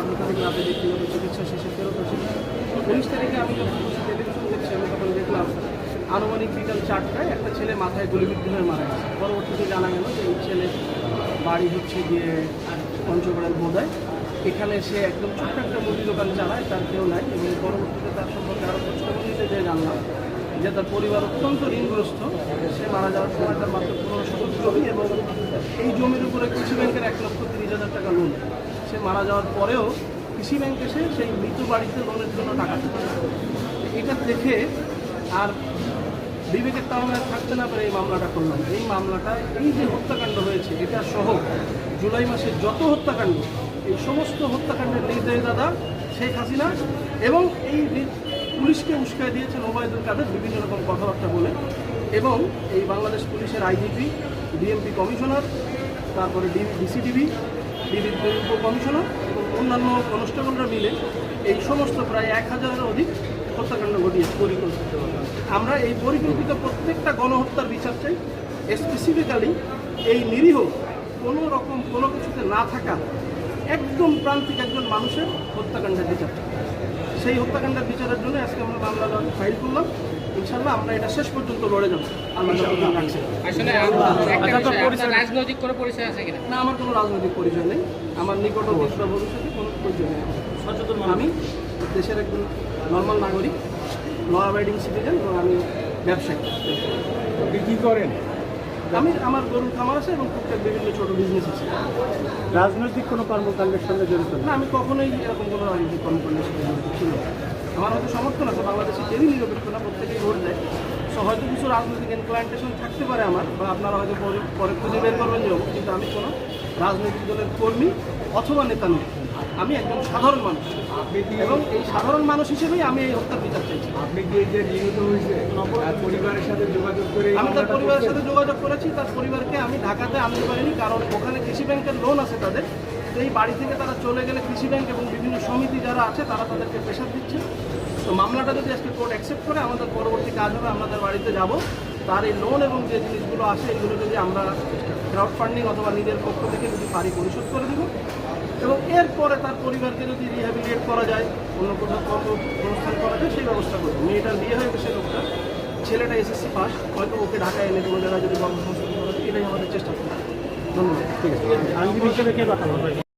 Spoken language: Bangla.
আঠারো তারিখ রাতে ব্যক্তিগত চিকিৎসা শেষে ফেরত আসি। উনিশ তারিখে আমি যখন টেলিভিশন দেখছি, আমি তখন দেখলাম আনুমানিক বিকাল চারটায় একটা ছেলে মাথায় গুলিবিদ্ধ হয়ে মারা গেছে। পরবর্তীতে জানা গেল যে এই ছেলে বাড়ি হচ্ছে গিয়ে পঞ্চগড়ের বোধায় এখানে সে একদম ছোট্ট একটা মুদি দোকান চালায়, তার কেউ নাই এবং পরবর্তীতে তার সম্পর্কে আরও খোঁজখবর যে জানলাম যে তার পরিবার অত্যন্ত ঋণগ্রস্ত। সে মারা যাওয়ার সময় তার মাত্র পনেরো শতক জমি এবং এই জমির উপরে কৃষি ব্যাংকের এক লক্ষ তিরিশ হাজার টাকা লোন সে মারা যাওয়ার পরেও কৃষি ব্যাংক এসে সেই মৃত বাড়িতে লোনের জন্য টাকা দিচ্ছে এটা দেখে আর বিবেকের তাহলে থাকতে না পারে এই মামলাটা করলাম। এই মামলাটা, এই যে হত্যাকাণ্ড হয়েছে, এটা সহ জুলাই মাসের যত হত্যাকাণ্ড, এই সমস্ত হত্যাকাণ্ডের নির্দেশ দাদা শেখ হাসিনা এবং এই পুলিশকে উস্কায় দিয়েছেন ওবায়দুল কাদের বিভিন্ন রকম কথাবার্তা বলে এবং এই বাংলাদেশ পুলিশের আইজিপি, ডিএমপি কমিশনার, তারপরে ডিসিডিবি উপ কমিশনার এবং অন্যান্য কনস্টেবলরা মিলে এই সমস্ত প্রায় এক হাজারের অধিক হত্যাকাণ্ড ঘটিয়েছে, পরিকল্পিত আমরা এই পরিকল্পিত প্রত্যেকটা গণহত্যার বিচার চাই। স্পেসিফিক্যালি এই নিরীহ কোনো রকম কোনো কিছুতে না থাকা একদম প্রান্তিক একজন মানুষের হত্যাকাণ্ডের বিচার। সেই হত্যাকাণ্ডের বিচারের জন্য আজকে আমরা মামলা ফাইল করলাম। ইনশাল্লাহ আমরা এটা শেষ পর্যন্ত লড়ে যাব। একটা বিষয়, আপনার রাজনৈতিক কোনো পরিচয় আছে কিনা? না আমার কোনো রাজনৈতিক পরিচয় নেই। আমার নিকট ভবিষ্যতে কোনো পরিচয় নেই। সচেতন আমি দেশের একজন নর্মাল নাগরিক ল অ্যাবাইডিং সিটিজেন এবং আমি ব্যবসায়ী। আপনি কি করেন? আমি আমার গরুর খামার আছে এবং টুকটাক বিভিন্ন ছোট বিজনেস আছে। রাজনৈতিক কোনো কর্মকাণ্ডের সঙ্গে জড়িত না। আমি কখনোই এরকম কোনো রাজনৈতিক কর্মকাণ্ডের সঙ্গে জড়িত ছিল আমার হয়তো সমর্থন আছে, বাংলাদেশে কেউই নিরপেক্ষ না, প্রত্যেকেই ভোট দেয়। সো হয়তো কিছু রাজনৈতিক ইনক্লাইন্টেশন থাকতে পারে আমার, বা আপনারা হয়তো পরে খুঁজে বের করবেন যে, কিন্তু আমি কোনো রাজনৈতিক দলের কর্মী অথবা নেতা নই। আমি একজন সাধারণ মানুষ। এবং এই সাধারণ মানুষ হিসেবেই আমি এই হত্যার বিচার চাইছি। আপনি কি যে নিহত হয়েছে পরিবারের সাথে যোগাযোগ করে আমি তার পরিবারের সাথে যোগাযোগ করেছি তার পরিবারকে আমি ঢাকাতে আনতে পারিনি কারণ ওখানে কৃষি ব্যাংকের লোন আছে তাদের। তো এই বাড়ি থেকে তারা চলে গেলে কৃষি ব্যাংক এবং বিভিন্ন সমিতি যারা আছে তারা তাদেরকে প্রেশার দিচ্ছে। তো মামলাটা যদি আজকে কোর্ট অ্যাকসেপ্ট করে আমাদের পরবর্তী কাজ হবে আমাদের বাড়িতে যাব। তার এই লোন এবং যে জিনিসগুলো আছে এগুলো যদি আমরা ক্রাউড ফান্ডিং অথবা নিজের পক্ষ থেকে যদি পারি পরিশোধ করে দেবো। এরপরে তার পরিবারকে যদি রিহ্যাবিলিয়েট করা যায় অন্য কোথাও অনুষ্ঠান করা যায় সেই ব্যবস্থা করব। মেয়েটার বিয়ে হয়ে গেছে লোকটা। ছেলেটা এসএসসি পাস হয়তো ওকে ঢাকায় এনে কোনো জায়গায় যদি কর্মসংস্থান করা যায় এটাই আমাদের চেষ্টা করব। ধন্যবাদ। ঠিক আছে।